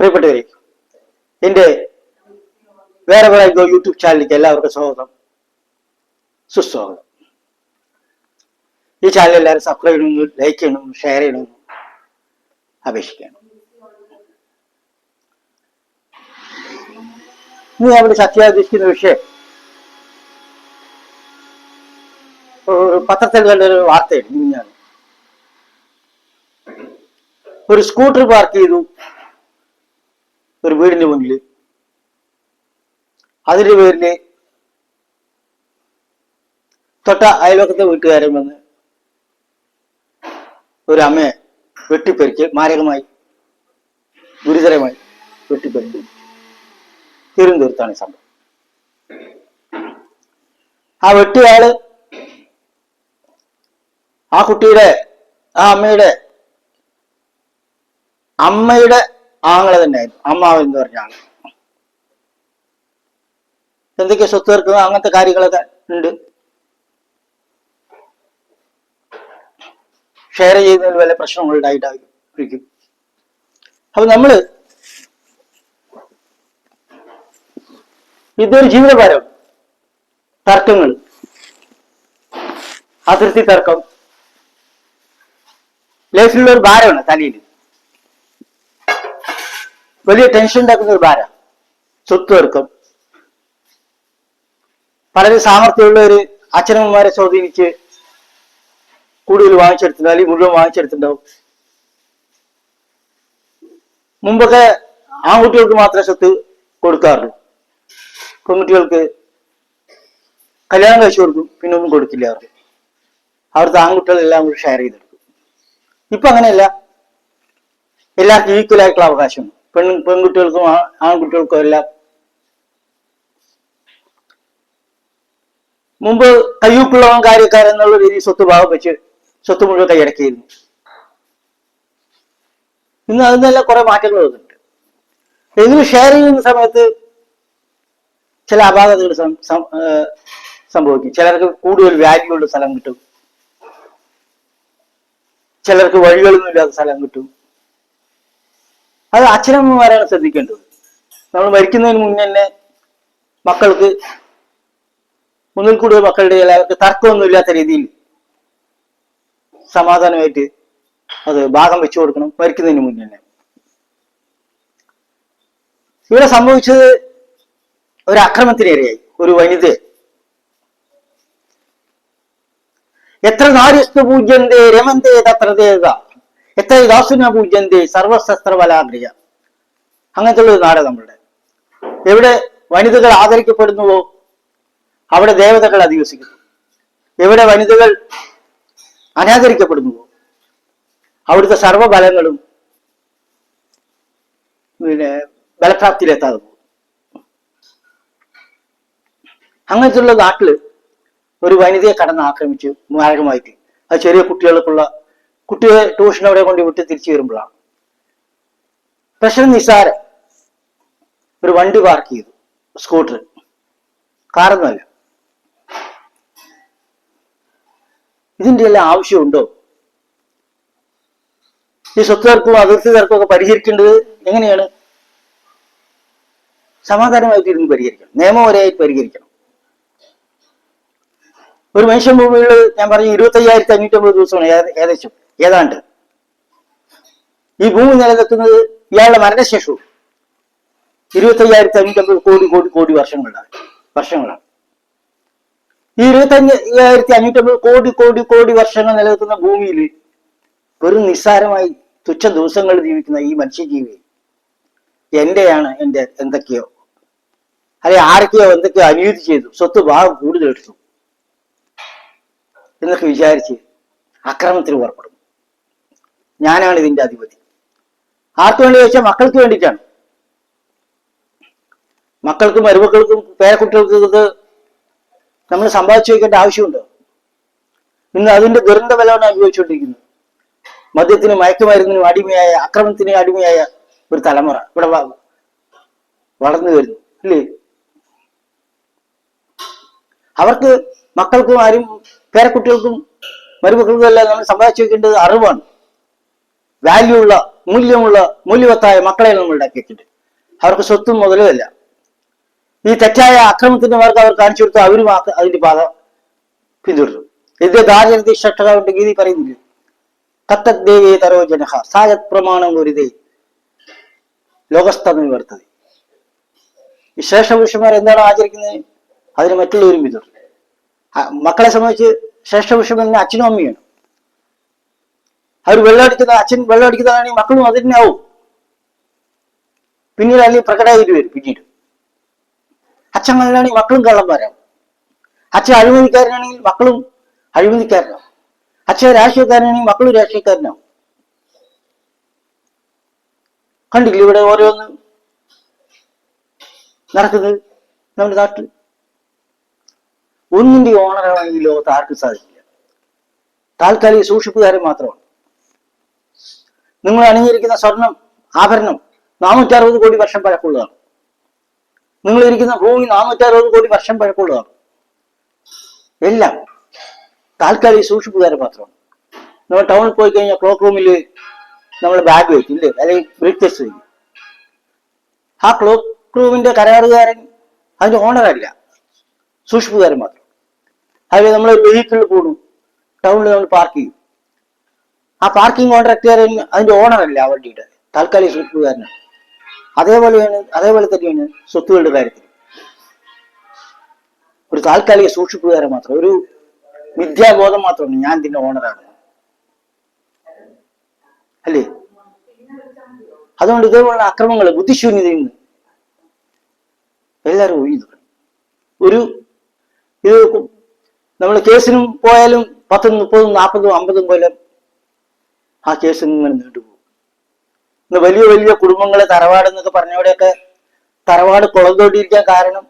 പ്രിയപ്പെട്ടവരെ എന്റെ വേറെ വേറെ യൂട്യൂബ് ചാനലിലേക്ക് എല്ലാവർക്കും സ്വാഗതം. സുസ്വാഗതം. ഈ ചാനൽ എല്ലാവരും സബ്സ്ക്രൈബ് ചെയ്യണമെന്നും ലൈക്ക് ചെയ്യണമെന്നും ഷെയർ ചെയ്യണമെന്നും അപേക്ഷിക്കണം ഇന്ന് നമ്മൾ സത്യാധിഷ്ഠിക്കുന്ന വിഷയം പത്രത്തിൽ കണ്ടൊരു വാർത്തയുണ്ട് ഞാൻ ഒരു സ്കൂട്ടർ പാർക്ക് ചെയ്തു. ഒരു വീടിന്റെ മുന്നിൽ അതിന്റെ പേരിൽ തൊട്ട അയൽവക്കത്തെ വീട്ടുകാരൻ വന്ന് ഒരു അമ്മയെ വെട്ടിപ്പെരിക്ക് മാരകമായി ഗുരുതരമായി വെട്ടിപ്പെരിക്ക്. തിരുവനന്തപുരത്താണ് സംഭവം. ആ വെട്ടിയാൾ ആ കുട്ടിയുടെ ആ അമ്മയുടെ അമ്മയുടെ ആങ്ങളെ തന്നെയായിരുന്നു അമ്മാവൻ എന്ന് പറഞ്ഞ ആൾ. എന്തൊക്കെ സ്വത്ത് തീർക്കുക അങ്ങനത്തെ കാര്യങ്ങളൊക്കെ ഉണ്ട്. ഷെയർ ചെയ്യുന്നതിൽ വല്ല പ്രശ്നങ്ങൾ ഉണ്ടായിട്ടായിരിക്കും അപ്പൊ നമ്മൾ ഇതൊരു ജീവിതഭാരം തർക്കങ്ങൾ അതിർത്തി തർക്കം ലൈഫിലുള്ള ഒരു ഭാരമാണ് തലയിൽ. വലിയ ടെൻഷൻ ഉണ്ടാക്കുന്ന ഒരു ഭാര. സ്വത്ത് തർക്കം വളരെ സാമർഥ്യമുള്ള ഒരു അച്ഛനമ്മമാരെ സ്വാധീനിച്ച് കൂടുതൽ വാങ്ങിച്ചെടുത്തിട്ടുണ്ടാവും അല്ലെങ്കിൽ മുഴുവൻ വാങ്ങിച്ചെടുത്തിട്ടുണ്ടാവും. മുമ്പൊക്കെ ആൺകുട്ടികൾക്ക് മാത്രമേ സ്വത്ത് കൊടുക്കാറുള്ളൂ. പെൺകുട്ടികൾക്ക് കല്യാണം കഴിച്ചു കൊടുക്കും പിന്നെ ഒന്നും കൊടുക്കില്ല അവർക്ക്. അവിടുത്തെ ആൺകുട്ടികളെല്ലാം കൂടി ഷെയർ ചെയ്തെടുക്കും. ഇപ്പൊ അങ്ങനെയല്ല. എല്ലാവർക്കും ഈക്വൽ ആയിട്ടുള്ള അവകാശമുണ്ട്. പെൺ പെൺകുട്ടികൾക്കും ആൺകുട്ടികൾക്കും എല്ലാം. മുമ്പ് കയ്യൂക്കുള്ളവൻ കാര്യക്കാരൻ എന്നുള്ള രീതിയിൽ സ്വത്ത് ഭാഗം വെച്ച് സ്വത്ത് മുഴുവൻ കൈയടക്കിയിരുന്നു. ഇന്ന് അതിൽ നിന്നെല്ലാം കുറെ മാറ്റങ്ങൾ വന്നിട്ടുണ്ട്. എങ്കിലും ഷെയർ ചെയ്യുന്ന സമയത്ത് ചില അപാകതകൾ സംഭവിക്കും. ചിലർക്ക് കൂടുതൽ വാല്യൂ ഉള്ള സ്ഥലം കിട്ടും. ചിലർക്ക് വഴികളൊന്നും ഇല്ലാത്ത സ്ഥലം കിട്ടും. അത് അച്ഛനമ്മമാരാണ് ശ്രദ്ധിക്കേണ്ടത് നമ്മൾ മരിക്കുന്നതിന് മുന്നേ തന്നെ മക്കൾക്ക് ഒന്നിൽ കൂടുതൽ മക്കളുടെ എല്ലാവർക്ക് തർക്കമൊന്നും ഇല്ലാത്ത രീതിയിൽ സമാധാനമായിട്ട് അത് ഭാഗം വെച്ചു കൊടുക്കണം മരിക്കുന്നതിന് മുന്നേ തന്നെ. ഇവിടെ സംഭവിച്ചത് ഒരു അക്രമത്തിനിരയായി ഒരു വനിത എത്ര നാരിഷ്ട പൂജ്യന്തേ രമന്തേ തത്ര ദേവ എത്ര ദാസുന പൂജ്യന്തി സർവശസ്ത്ര ബലാഗ്രിയ അങ്ങനത്തെ ഒരു നാട് നമ്മളുടെ. എവിടെ വനിതകൾ ആദരിക്കപ്പെടുന്നുവോ അവിടെ ദേവതകൾ അധിവസിക്കുന്നു. എവിടെ വനിതകൾ അനാദരിക്കപ്പെടുന്നുവോ അവിടുത്തെ സർവബലങ്ങളും പിന്നെ ബലപ്രാപ്തിയിലെത്താതെ പോകും അങ്ങനത്തെയുള്ള നാട്ടിൽ ഒരു വനിതയെ കടന്ന് ആക്രമിച്ചു മാരകമായിട്ട് അത് ചെറിയ കുട്ടികൾക്കുള്ള കുട്ടിയെ ട്യൂഷൻ അവിടെ കൊണ്ട് വിട്ട് തിരിച്ചു വരുമ്പോഴാണ്. പ്രശ്നം നിസാരം ഒരു വണ്ടി പാർക്ക് ചെയ്തു. സ്കൂട്ടർ കാറൊന്നുമല്ല ഇതിന്റെ എല്ലാം ആവശ്യമുണ്ടോ? ഈ സ്വത്ത് തർക്കവും അതിർത്തി തർക്കവും ഒക്കെ പരിഹരിക്കേണ്ടത് എങ്ങനെയാണ്? സമാധാനമായിട്ട് ഇരുന്ന് പരിഹരിക്കണം. നിയമപരമായിട്ട് പരിഹരിക്കണം. ഒരു മനുഷ്യൻ ഭൂമിയിൽ ഞാൻ പറഞ്ഞു ഇരുപത്തി അയ്യായിരത്തി അഞ്ഞൂറ്റമ്പത് ദിവസമാണ് ഏകദേശം. ഏതാണ്ട്? ഈ ഭൂമി നിലനിൽക്കുന്നത് ഇയാളുടെ മരണശേഷവും ഇരുപത്തി അയ്യായിരത്തി അഞ്ഞൂറ്റമ്പത് കോടി കോടി കോടി വർഷങ്ങളാണ് വർഷങ്ങളാണ്. ഈ ഇരുപത്തി അയ്യായിരത്തി അഞ്ഞൂറ്റമ്പത് കോടി കോടി കോടി വർഷങ്ങൾ നിലനിൽക്കുന്ന ഭൂമിയിൽ വെറും നിസ്സാരമായി തുച്ഛ ദിവസങ്ങൾ ജീവിക്കുന്ന ഈ മനുഷ്യജീവി എന്റെയാണ് എന്റെ എന്തൊക്കെയോ അല്ലെ ആരൊക്കെയോ എന്തൊക്കെയോ അനീതി ചെയ്തു സ്വത്ത് ഭാഗം കൂടുതൽ എടുത്തു എന്നൊക്കെ വിചാരിച്ച് അക്രമത്തിന് പുറപ്പെടും. ഞാനാണ് ഇതിന്റെ അധിപതി. ആർക്ക് വേണ്ടി ചോദിച്ചാൽ മക്കൾക്ക് വേണ്ടിയിട്ടാണ്. മക്കൾക്കും മരുമക്കൾക്കും പേരക്കുട്ടികൾക്കും ഇത് നമ്മൾ സമ്പാദിച്ചു വയ്ക്കേണ്ട ആവശ്യമുണ്ട്? ഇന്ന് അതിന്റെ ദുരന്ത ബലമാണ് അനുഭവിച്ചുകൊണ്ടിരിക്കുന്നത് മദ്യത്തിന് മയക്കുമരുന്നിനും അടിമയായ അക്രമത്തിന് അടിമയായ ഒരു തലമുറ ഇവിടെ വളർന്നു വരുന്നു ഇല്ലേ അവർക്ക് മക്കൾക്കും ആരും പേരക്കുട്ടികൾക്കും മരുമക്കൾക്കും എല്ലാം നമ്മൾ സമ്പാദിച്ചു വെക്കേണ്ടത് അറിവാണ്. വാല്യൂ ഉള്ള മൂല്യമുള്ള മൂല്യവത്തായ മക്കളെ നമ്മൾ ഉണ്ടാക്കിയിട്ടുണ്ട്. അവർക്ക് സ്വത്തും മുതലുമല്ല ഈ തെറ്റായ അക്രമത്തിന്റെ മാർഗം അവർ കാണിച്ചു കൊടുത്ത് അവരും മാത്രം അതിന്റെ പാത പിന്തുടരും. എന്റെ ദാരിദ്ര്യ ഷട്ടകാവിന്റെ ഗീതി പറയുന്നില്ലേ. ദേവേ തരോ ജനഹ സായത് പ്രമാണം ഒരുതേ. ലോകസ്ഥമി വർത്തത് ഈ ശ്രേഷ്ഠപുരുഷന്മാർ എന്താണ് ആചരിക്കുന്നത്? അതിന് മറ്റുള്ളവരും പിന്തുടരും. മക്കളെ സംബന്ധിച്ച് ശ്രേഷ്ഠപുരുഷന്മാരിന് അച്ഛനും അമ്മയാണ് അവർ വെള്ളമടിക്കുന്ന അച്ഛൻ വെള്ളമടിക്കുന്നതാണെങ്കിൽ മക്കളും അത് തന്നെ ആവും. പിന്നീട് അല്ലെങ്കിൽ പ്രകടമായിട്ട് വരും പിന്നീട്. അച്ഛൻ കള്ളാണെങ്കിൽ മക്കളും കള്ളന്മാരാവും. അച്ഛൻ അഴിമതിക്കാരനാണെങ്കിൽ മക്കളും അഴിമതിക്കാരനാവും. അച്ഛൻ രാഷ്ട്രീയക്കാരനാണെങ്കിൽ മക്കളും രാഷ്ട്രീയക്കാരനാവും. കണ്ടില്ല ഇവിടെ ഓരോന്ന് നടക്കുന്നത് നമ്മുടെ നാട്ടിൽ? ഒന്നിന്റെ ഓണറാണെങ്കിൽ ലോകത്ത് ആർക്കും സാധിക്കില്ല. താൽക്കാലിക സൂക്ഷിപ്പുകാരൻ മാത്രമാണ്. നിങ്ങൾ അണിഞ്ഞിരിക്കുന്ന സ്വർണം ആഭരണം നാനൂറ്റി അറുപത് കോടി വർഷം പഴക്കമുള്ളതാണ്. നിങ്ങൾ ഇരിക്കുന്ന ഭൂമി നാനൂറ്റി അറുപത് കോടി വർഷം പഴക്കമുള്ളതാണ്. എല്ലാം താൽക്കാലിക സൂക്ഷിപ്പുകാരൻ മാത്രമാണ്. നമ്മൾ ടൗണിൽ പോയി കഴിഞ്ഞാൽ ക്ലോക്ക് റൂമിൽ നമ്മൾ ബാഗ് വയ്ക്കും ഇല്ലേ അല്ലെങ്കിൽ ബ്രീഫ് വയ്ക്കും ആ ക്ലോക്ക് റൂമിന്റെ കരാറുകാരൻ അതിന്റെ ഓണറല്ല സൂക്ഷിപ്പുകാരൻ മാത്രം. അതിൽ നമ്മൾ വെഹിക്കിളിൽ കൂടും ടൗണിൽ നമ്മൾ പാർക്ക് ചെയ്യും. ആ പാർക്കിംഗ് കോൺട്രാക്ടുകാരൻ അതിന്റെ ഓണറല്ല ആ വണ്ടിയുടെ? താൽക്കാലിക സൂക്ഷിപ്പുകാരനാണ് അതേപോലെയാണ് അതേപോലെ തന്നെയാണ് സ്വത്തുകളുടെ കാര്യത്തിൽ ഒരു താൽക്കാലിക സൂക്ഷിപ്പുകാരൻ മാത്രം ഒരു വിദ്യാബോധം മാത്രമാണ് ഞാൻ ഇതിന്റെ ഓണറാണ് അല്ലേ? അതുകൊണ്ട് ഇതേപോലുള്ള അക്രമങ്ങൾ ബുദ്ധിശൂന്യതയിൽ നിന്ന് എല്ലാവരും ഒഴിഞ്ഞു ഒരു ഇത് നമ്മൾ കേസിനും പോയാലും പത്തും മുപ്പതും നാൽപ്പതും അമ്പതും കൊല്ലം ആ കേസ് ഇങ്ങനെ നീണ്ടുപോകും. ഇന്ന് വലിയ വലിയ കുടുംബങ്ങളെ തറവാട് എന്നൊക്കെ പറഞ്ഞവിടെയൊക്കെ തറവാട് കുളം കാരണം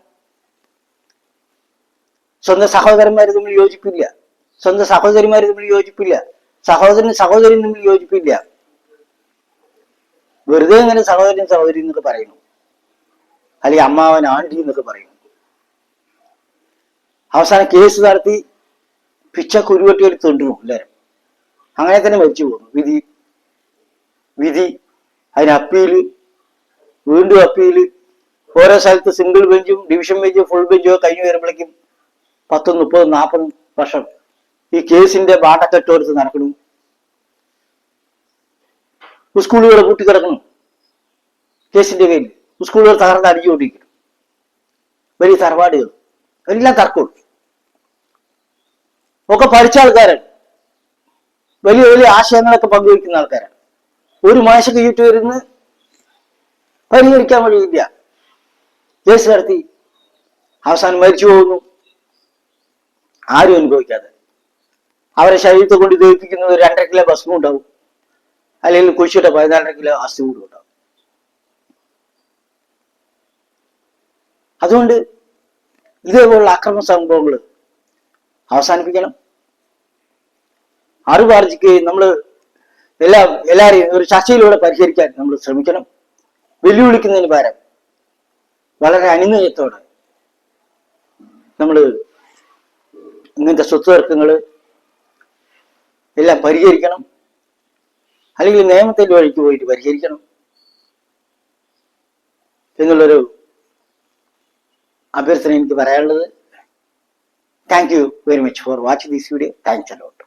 സ്വന്തം സഹോദരന്മാർ തമ്മിൽ യോജിപ്പില്ല. സ്വന്തം സഹോദരിമാർ തമ്മിൽ യോജിപ്പില്ല. സഹോദരൻ സഹോദരൻ തമ്മിൽ യോജിപ്പില്ല. വെറുതെ ഇങ്ങനെ സഹോദരൻ സഹോദരി എന്നൊക്കെ പറയുന്നു. അല്ലെങ്കിൽ അമ്മാവൻ ആണ്ടി എന്നൊക്കെ പറയുന്നു. അവസാനം കേസ് നടത്തി പിച്ച കുരുവട്ടി എടുത്തുകൊണ്ടിരുന്നു എല്ലാവരും. അങ്ങനെ തന്നെ മരിച്ചു പോകുന്നു. വിധി വിധി അതിന് അപ്പീൽ വീണ്ടും അപ്പീൽ ഓരോ സ്ഥലത്ത് സിംഗിൾ ബെഞ്ചും ഡിവിഷൻ ബെഞ്ചും ഫുൾ ബെഞ്ചും കഴിഞ്ഞു വരുമ്പോഴേക്കും പത്തും മുപ്പതും നാൽപ്പതും വർഷം ഈ കേസിന്റെ ബാട്ടക്കെട്ട് എടുത്ത് നടക്കണം സ്കൂളുകൾ പൂട്ടിക്കിടക്കണം കേസിന്റെ പേരിൽ സ്കൂളുകൾ തകർന്ന് അടിച്ചുകൊണ്ടിരിക്കണം വലിയ തറവാടുകൾ. എല്ലാം തർക്കമുണ്ട്. ഒക്കെ പഠിച്ച ആൾക്കാരാണ്. വലിയ വലിയ ആശയങ്ങളൊക്കെ പങ്കുവയ്ക്കുന്ന ആൾക്കാരാണ്. ഒരു മനുഷ്യക്ക് ചുറ്റും ഇരുന്ന് പരിഹരിക്കാൻ വഴിയില്ല കേസ് നടത്തി അവസാനം മരിച്ചു പോകുന്നു. ആരും അനുഭവിക്കാതെ. അവരെ ശരീരത്തെ കൊണ്ട് ദഹിപ്പിക്കുന്നത് രണ്ടര കിലോ ഭസ്മം ഉണ്ടാവും. അല്ലെങ്കിൽ കുഴിച്ചിട്ട പതിനാലര കിലോ അസ്ഥി കൂടും ഉണ്ടാവും. അതുകൊണ്ട് ഇതേപോലുള്ള അക്രമ സംഭവങ്ങൾ അവസാനിപ്പിക്കണം. അറിവാർജിക്കുകയും നമ്മൾ എല്ലാ എല്ലാവരെയും ഒരു ചർച്ചയിലൂടെ പരിഹരിക്കാൻ നമ്മൾ ശ്രമിക്കണം. വെല്ലുവിളിക്കുന്നതിന് പകരം വളരെ അനുനയത്തോടെ നമ്മൾ ഇങ്ങനത്തെ സ്വത്ത് തർക്കങ്ങൾ എല്ലാം പരിഹരിക്കണം. അല്ലെങ്കിൽ നിയമത്തിന്റെ വഴിക്ക് പോയിട്ട് പരിഹരിക്കണം എന്നുള്ളൊരു അഭ്യർത്ഥന എനിക്ക് പറയാനുള്ളത്. Thank you very much for watch this video thanks a lot